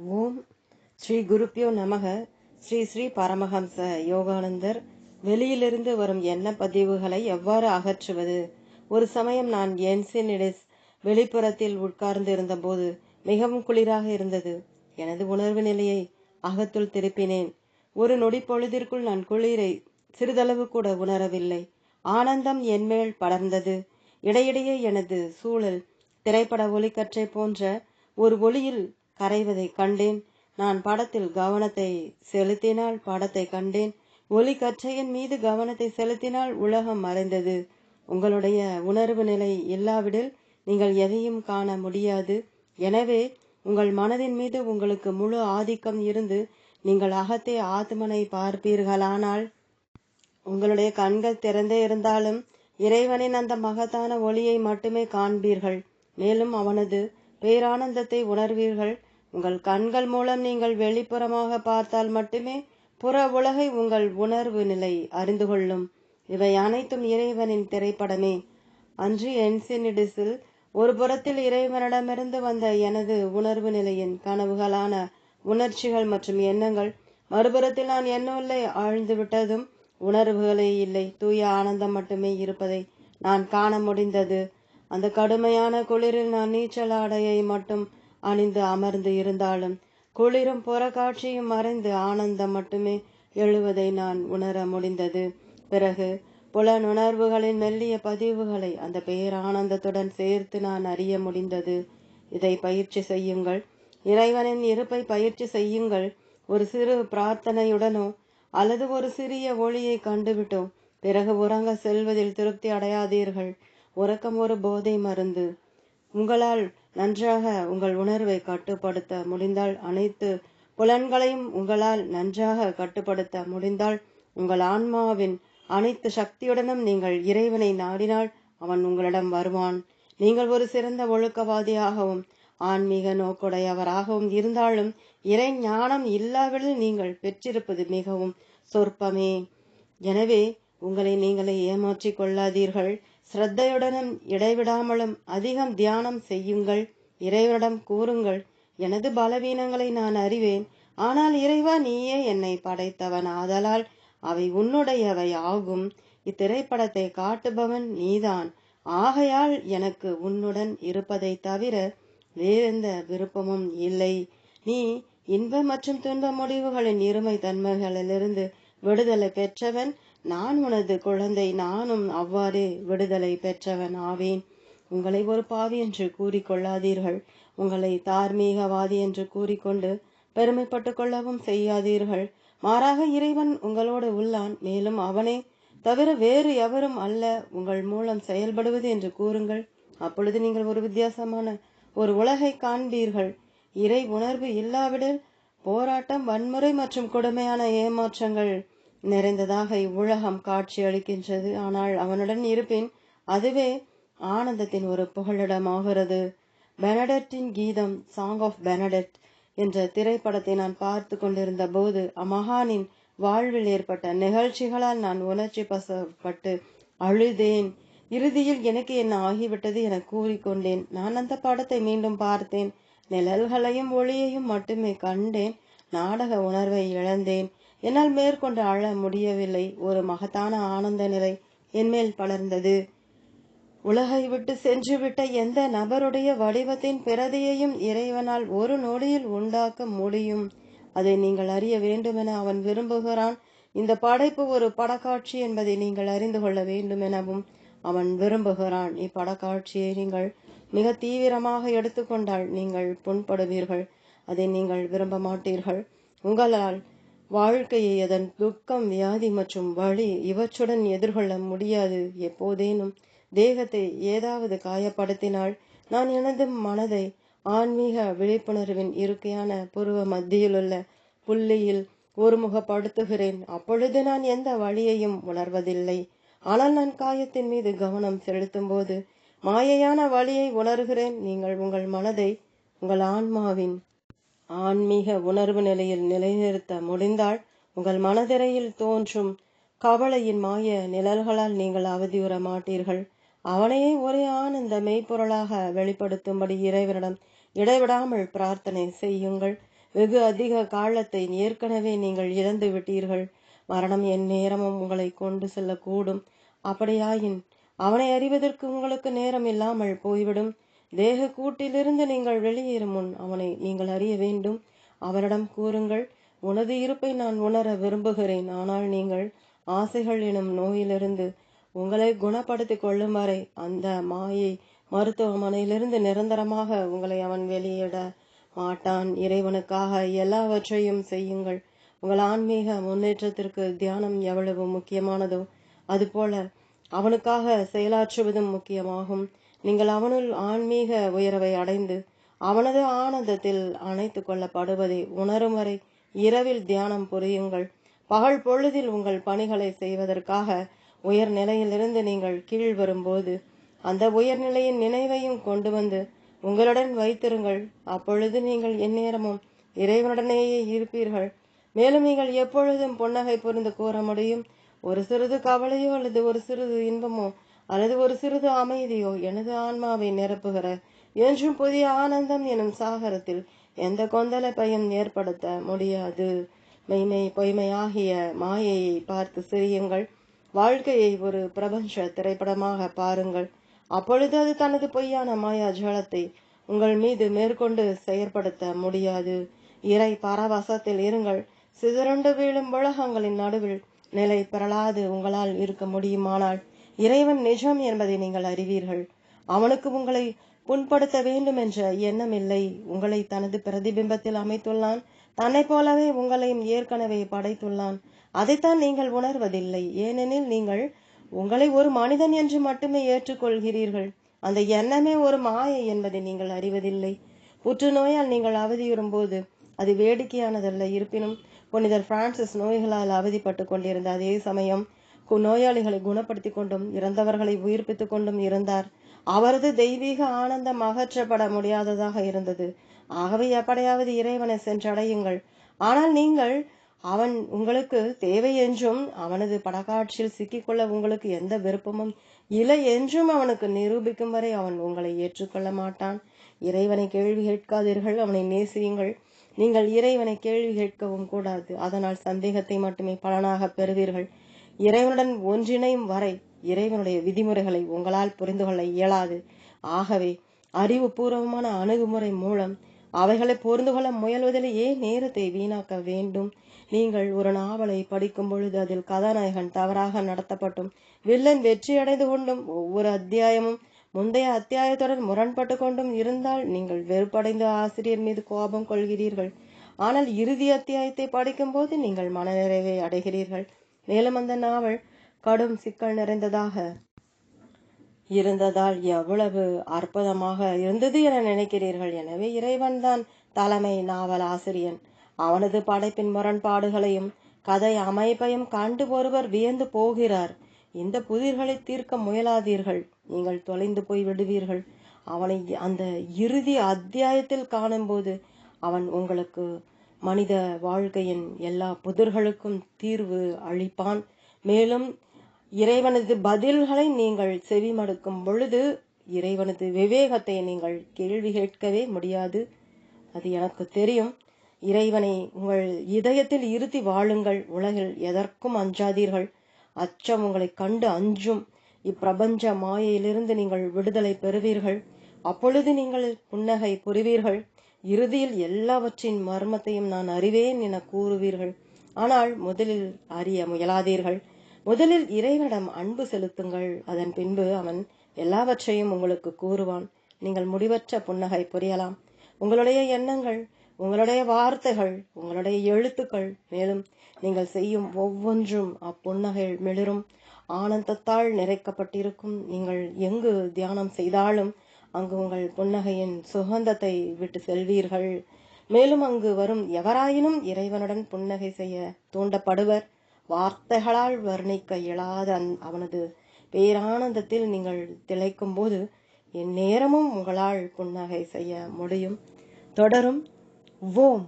ஓம் ஸ்ரீ குருப்பியோ நமக. ஸ்ரீ ஸ்ரீ பரமஹம்ச யோகானந்தர் வெளியிலிருந்து வரும் எண்ண பதிவுகளை எவ்வாறு அகற்றுவது? ஒரு சமயம் நான் என்சினிடஸ் வெளிப்புறத்தில் உட்கார்ந்து இருந்தபோது மிகவும் குளிராக இருந்தது. எனது உணர்வு நிலையை அகத்துள் திருப்பினேன். ஒரு நொடி பொழுதிற்குள் நான் குளிரை சிறிதளவு கூட உணரவில்லை. ஆனந்தம் என்மேல் படர்ந்தது. இடையிடையே எனது சூழல் திரைப்பட ஒளிக்கற்றை போன்ற ஒரு ஒளியில் கரைவதை கண்டேன். நான் படத்தில் கவனத்தை செலுத்தினால் படத்தை கண்டேன். ஒளி கற்றையின் மீது கவனத்தை செலுத்தினால் உலகம் மறைந்தது. உங்களுடைய உணர்வு நிலை இல்லாவிடில் நீங்கள் எதையும் காண முடியாது. எனவே உங்கள் மனதின் மீது உங்களுக்கு முழு ஆதிக்கம் இருந்து நீங்கள் அகத்தே ஆத்மனை பார்ப்பீர்களானால் உங்களுடைய கண்கள் திறந்தே இருந்தாலும் இறைவனின் அந்த மகத்தான ஒளியை மட்டுமே காண்பீர்கள். மேலும் அவனது பேரானந்தத்தை உணர்வீர்கள். உங்கள் கண்கள் மூலம் நீங்கள் வெளிப்புறமாக பார்த்தால் மட்டுமே புற உலகை உங்கள் உணர்வு நிலை அறிந்து கொள்ளும். இவை அனைத்தும் இறைவனின் திரைப்படமே. அன்று என்சினிடிஸில் ஒரு புறத்தில் இறைவனிடமிருந்து வந்த எனது உணர்வு நிலையின் கனவுகளான உணர்ச்சிகள் மற்றும் எண்ணங்கள் மறுபுறத்தில் நான் என்னுள்ளே ஆழ்ந்து விட்டதும் உணர்வுகளே இல்லை. தூய ஆனந்தம் மட்டுமே இருப்பதை நான் காண முடிந்தது. அந்த கடுமையான குளிரில் நான் நீச்சல் ஆடையை மட்டும் அணிந்து அமர்ந்து இருந்தாலும் குளிரும் புறக்காட்சியும் மறைந்து ஆனந்தம் மட்டுமே எழுவதை நான் உணர முடிந்தது. பிறகு புலனுணர்வுகளின் மெல்லிய பதிவுகளை அந்த பேரானந்தத்துடன் சேர்த்து நான் அறிய முடிந்தது. இதை பயிற்சி செய்யுங்கள். இறைவனின் இருப்பை பயிற்சி செய்யுங்கள். ஒரு சிறு பிரார்த்தனையுடனோ அல்லது ஒரு சிறிய ஒளியை கண்டுவிட்டோம் பிறகு உறங்க செல்வதில் திருப்தி அடையாதீர்கள். உறக்கம் ஒரு போதை மருந்து. உங்களால் நன்றாக உங்கள் உணர்வை கட்டுப்படுத்த முடிந்தால் அனைத்து புலன்களையும் உங்களால் நன்றாக கட்டுப்படுத்த முடிந்தால் உங்கள் ஆன்மாவின் அனைத்து சக்தியுடனும் நீங்கள் இறைவனை நாடினால் அவன் உங்களிடம் வருவான். நீங்கள் ஒரு சிறந்த ஒழுக்கவாதியாகவும் ஆன்மீக நோக்குடையவராகவும் இருந்தாலும் இறை ஞானம் இல்லாவிடில் நீங்கள் பெற்றிருப்பது மிகவும் சொற்பமே. எனவே உங்களை நீங்களே ஏமாற்றிக் கொள்ளாதீர்கள். ஸ்ரத்தையுடனும் இடைவிடாமலும் அதிகம் தியானம் செய்யுங்கள். இறைவனிடம் கூறுங்கள் எனது பலவீனங்களை நான் அறிவேன். ஆனால் இறைவா நீயே என்னை படைத்தவன் ஆதலால் அவை உன்னுடையவை ஆகும். இத்திரைப்படத்தை காட்டுபவன் நீதான். ஆகையால் எனக்கு உன்னுடன் இருப்பதை தவிர வேறெந்த விருப்பமும் இல்லை. நீ இன்ப மற்றும் துன்ப முடிவுகளின் இருமை தன்மைகளிலிருந்து விடுதலை பெற்றவன். நான் உனது குழந்தை நானும் அவ்வாறே விடுதலை பெற்றவன் ஆவேன். உங்களை ஒரு பாவி என்று கூறிக்கொள்ளாதீர்கள் உங்களை தார்மீகவாதி என்று கூறிக்கொண்டு பெருமைப்பட்டு கொள்ளவும் செய்யாதீர்கள். மாறாக இறைவன் உங்களோடு உள்ளான் மேலும் அவனே தவிர வேறு எவரும் அல்ல. உங்கள் மூலம் செயல்படுவது என்று கூறுங்கள். அப்பொழுது நீங்கள் ஒரு வித்தியாசமான ஒரு உலகை காண்பீர்கள். இறை உணர்வு இல்லாவிடில் போராட்டம் வன்முறை மற்றும் கொடுமையான ஏமாற்றங்கள். நிறைந்ததாக இவ்வுலகம் காட்சி அளிக்கின்றது ஆனால் அவனுடன் இருப்பின் அதுவே ஆனந்தத்தின் ஒரு புகழிடமாகிறது பெனடெட்டின் கீதம் சாங் ஆஃப் பெனடெட் என்ற திரைப்படத்தை நான் பார்த்து கொண்டிருந்த போது அமகானின் வாழ்வில் ஏற்பட்ட நிகழ்ச்சிகளால் நான் உணர்ச்சி பசப்பட்டு அழுதேன். இறுதியில் எனக்கு என்ன ஆகிவிட்டது என கூறிக்கொண்டேன். நான் அந்த படத்தை மீண்டும் பார்த்தேன். நிழல்களையும் ஒளியையும் மட்டுமே கண்டேன். நாடக உணர்வை இழந்தேன். என்னால் மேற்கொண்டு அழ முடியவில்லை. ஒரு மகத்தான ஆனந்த நிலை என்மேல் பலர்ந்தது உலகை விட்டு சென்றுவிட்ட எந்த நபருடைய வடிவத்தின் பிரதியையும் இறைவனால் ஒரு நொடியில் உண்டாக்க முடியும்? அதை நீங்கள் அறிய வேண்டுமென அவன் விரும்புகிறான். இந்த படைப்பு ஒரு படக்காட்சி என்பதை நீங்கள் அறிந்து கொள்ள வேண்டும் எனவும் அவன் விரும்புகிறான். இப்படக்காட்சியை நீங்கள் மிக தீவிரமாக எடுத்துக்கொண்டால் நீங்கள் புண்படுவீர்கள். அதை நீங்கள் விரும்ப மாட்டீர்கள். உங்களால் வாழ்க்கையை அதன் துக்கம் வியாதி மற்றும் வழி இவற்றுடன் எதிர்கொள்ள முடியாது எப்போதேனும். தேகத்தை ஏதாவது காயப்படுத்தினால் நான் எனது மனதை ஆன்மீக விழிப்புணர்வின் இருக்கையான புருவ மத்தியிலுள்ள புள்ளியில் ஒருமுகப்படுத்துகிறேன். அப்பொழுது நான் எந்த வழியையும் உணர்வதில்லை. ஆனால் நான் காயத்தின் மீது கவனம் செலுத்தும் போது மாயையான வழியை உணர்கிறேன். நீங்கள் உங்கள் மனதை உங்கள் ஆன்மாவின் ஆன்மீக உணர்வு நிலையில் நிலைநிறுத்த முடிந்தால் உங்கள் மனதிரையில் தோன்றும் கவலையின் மாய நிழல்களால் நீங்கள் அவதியுற மாட்டீர்கள். அவனையே ஒரே ஆனந்த மெய்ப்பொருளாக வெளிப்படுத்தும்படி இறைவனிடம் இடைவிடாமல் பிரார்த்தனை செய்யுங்கள். வெகு அதிக காலத்தை ஏற்கனவே நீங்கள் இழந்து விட்டீர்கள். மரணம் என் நேரமும் உங்களை கொண்டு செல்லக்கூடும். அப்படியாயின் அவனை அறிவதற்கு உங்களுக்கு நேரம் இல்லாமல் போய்விடும். தேக கூட்டிலிருந்து நீங்கள் வெளியேறும் முன் அவனை நீங்கள் அறிய வேண்டும். அவரிடம் கூறுங்கள் உனது இருப்பை நான் உணர விரும்புகிறேன். ஆனால் நீங்கள் ஆசைகள் எனும் நோயிலிருந்து உங்களை குணப்படுத்திக் கொள்ளும் வரை அந்த மாயை மருத்துவமனையிலிருந்து நிரந்தரமாக உங்களை அவன் வெளியிட மாட்டான். இறைவனுக்காக எல்லாவற்றையும் செய்யுங்கள். உங்கள் ஆன்மீக முன்னேற்றத்திற்கு தியானம் எவ்வளவு முக்கியமானதோ அதுபோல அவனுக்காக செயலாற்றுவதும் முக்கியமாகும். நீங்கள் அவனுள் ஆன்மீக உயர்வை அடைந்து அவனது ஆனந்தத்தில் அணைத்து கொள்ளப்படுவதை உணரும் வரை இரவில் தியானம் புரியுங்கள். பகல் பொழுதில் உங்கள் பணிகளை செய்வதற்காக உயர்நிலையிலிருந்து நீங்கள் கீழ் வரும்போது அந்த உயர்நிலையின் நினைவையும் கொண்டு வந்து உங்களுடன் வைத்திருங்கள். அப்பொழுது நீங்கள் எந்நேரமும் இறைவனுடனேயே இருப்பீர்கள். மேலும் நீங்கள் எப்பொழுதும் புன்னகை புரிந்து கூற முடியும். ஒரு சிறிது கவலையோ அல்லது ஒரு சிறிது இன்பமோ அல்லது ஒரு சிறிது அமைதியோ எனது ஆன்மாவை நிரப்புகிற என்றும் புதிய ஆனந்தம் எனும் சாகரத்தில் எந்த கொந்தளிப்பையும் ஏற்படுத்த முடியாது. மெய்மை பொய்மையாகிய மாயையை பார்த்து சிரியுங்கள். வாழ்க்கையை ஒரு பிரபஞ்ச திரைப்படமாக பாருங்கள். அப்பொழுது அது தனது பொய்யான மாயா ஜலத்தை உங்கள் மீது மேற்கொண்டு செயற்படுத்த முடியாது. இறை பரவசத்தில் இருங்கள். சிதறண்டு வீழும் உலகங்களின் நடுவில் நிலை பெறலாது உங்களால் இருக்க முடியுமானால் இறைவன் நிஜம் என்பதை நீங்கள் அறிவீர்கள். அவனுக்கு உங்களை புண்படுத்த வேண்டும் என்ற எண்ணம் இல்லை. உங்களை தனது பிரதிபிம்பத்தில் அமைத்துள்ளான். தன்னை போலவே உங்களையும் ஏற்கனவே படைத்துள்ளான். அதைத்தான் நீங்கள் உணர்வதில்லை. ஏனெனில் நீங்கள் உங்களை ஒரு மனிதன் என்று மட்டுமே ஏற்றுக்கொள்கிறீர்கள். அந்த எண்ணமே ஒரு மாயை என்பதை நீங்கள் அறிவதில்லை. புற்றுநோயால் நீங்கள் அவதியுறும் போது அது வேடிக்கையானதல்ல. இருப்பினும் புனிதர் பிரான்சிஸ் நோய்களால் அவதிப்பட்டு கொண்டிருந்த அதே சமயம் நோயாளிகளை குணப்படுத்தி கொண்டும் இறந்தவர்களை உயிர்ப்பித்துக் கொண்டும் இருந்தார். அவரது தெய்வீக ஆனந்தம் அகற்றப்பட முடியாததாக இருந்தது. ஆகவே எப்படியாவது இறைவனை சென்றடையுங்கள். ஆனால் நீங்கள் அவன் உங்களுக்கு தேவை என்றும் அவனது படக்காட்சியில் சிக்கிக்கொள்ள உங்களுக்கு எந்த விருப்பமும் இல்லை என்றும் அவனுக்கு நிரூபிக்கும் வரை அவன் உங்களை ஏற்றுக்கொள்ள மாட்டான். இறைவனை கேள்வி கேட்காதீர்கள் அவனை நேசியுங்கள். நீங்கள் இறைவனை கேள்வி கேட்கவும் கூடாது. அதனால் சந்தேகத்தை மட்டுமே பலனாக பெறுவீர்கள். இறைவனுடன் ஒன்றிணையும் வரை இறைவனுடைய விதிமுறைகளை உங்களால் புரிந்து கொள்ள இயலாது. ஆகவே அறிவுபூர்வமான அணுகுமுறை மூலம் அவைகளை புரிந்து கொள்ள முயல்வதிலேயே நேரத்தை வீணாக்க வேண்டும். நீங்கள் ஒரு நாவலை படிக்கும் பொழுது அதில் கதாநாயகன் தவறாக நடத்தப்பட்டும் வில்லன் வெற்றியடைந்து கொண்டும் ஒவ்வொரு அத்தியாயமும் முந்தைய அத்தியாயத்துடன் முரண்பட்டு கொண்டும் இருந்தால் நீங்கள் வெறுப்படைந்த ஆசிரியர் மீது கோபம் கொள்கிறீர்கள். ஆனால் இறுதி அத்தியாயத்தை படிக்கும் போது நீங்கள் மனநிறைவை அடைகிறீர்கள். மேலும் அந்த நாவல் கடும் சிக்கல் நிறைந்ததாக இருந்ததால் எவ்வளவு அற்புதமாக இருந்தது என நினைக்கிறீர்கள்? எனவே இறைவன்தான் தலைமை நாவல் ஆசிரியன். அவனது படைப்பின் முரண்பாடுகளையும் கதை அமைப்பையும் கண்டு ஒருவர் வியந்து போகிறார். இந்த புதிர்களை தீர்க்க முயலாதீர்கள். நீங்கள் தொலைந்து போய் விடுவீர்கள். அவனை அந்த இறுதி அத்தியாயத்தில் காணும்போது அவன் உங்களுக்கு மனித வாழ்க்கையின் எல்லா புதிர்களுக்கும் தீர்வு அளிப்பான். மேலும் இறைவனது பதில்களை நீங்கள் செவிமடுக்கும் பொழுது இறைவனது விவேகத்தை நீங்கள் கேள்வி கேட்கவே முடியாது. அது எனக்கு தெரியும். இறைவனை உங்கள் இதயத்தில் இருத்தி வாழுங்கள். உலகில் எதற்கும் அஞ்சாதீர்கள். அச்சம் உங்களை கண்டு அஞ்சும். இப்பிரபஞ்ச மாயையிலிருந்து நீங்கள் விடுதலை பெறுவீர்கள். அப்பொழுது நீங்கள் புன்னகை புரிவீர்கள். இறுதியில் எல்லாவற்றின் மர்மத்தையும் நான் அறிவேன் என கூறுவீர்கள். ஆனால் முதலில் அறிய முயலாதீர்கள். முதலில் இறைவனிடம் அன்பு செலுத்துங்கள். அதன் பின்பு அவன் எல்லாவற்றையும் உங்களுக்கு கூறுவான். நீங்கள் முடிவற்ற புன்னகை புரியலாம். உங்களுடைய எண்ணங்கள் உங்களுடைய வார்த்தைகள் உங்களுடைய எழுத்துக்கள் மேலும் நீங்கள் செய்யும் ஒவ்வொன்றும் அப்புன்னகையில் மிளிரும். ஆனந்தத்தால் நிறைக்கப்பட்டிருக்கும். நீங்கள் எங்கு தியானம் செய்தாலும் அங்கு உங்கள் புன்னகையின் சுகந்தத்தை விட்டு செல்வீர்கள். மேலும் அங்கு வரும் எவராயினும் இறைவனுடன் புன்னகை செய்ய தூண்டப்படுவர். வார்த்தைகளால் வர்ணிக்க இயலாத அவனது பேரானந்தத்தில் நீங்கள் திளைக்கும் போது என் நேரமும் உங்களால் புன்னகை செய்ய முடியும். தொடரும். ஓம்.